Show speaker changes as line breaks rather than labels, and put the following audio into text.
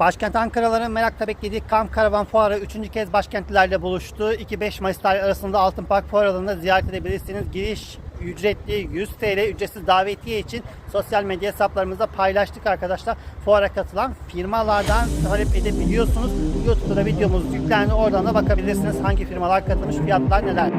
Başkent Ankaralıların merakla beklediği Kamp Karavan Fuarı 3. kez başkentlilerle buluştu. 2-5 Mayıs tarihi arasında Altın Park Fuar alanında ziyaret edebilirsiniz. Giriş ücretli 100 TL ücretsiz davetiye için sosyal medya hesaplarımızda paylaştık arkadaşlar. Fuara katılan firmalardan talep edebiliyorsunuz. YouTube'da videomuz yüklendi. Oradan da bakabilirsiniz hangi firmalar katılmış, fiyatlar neler.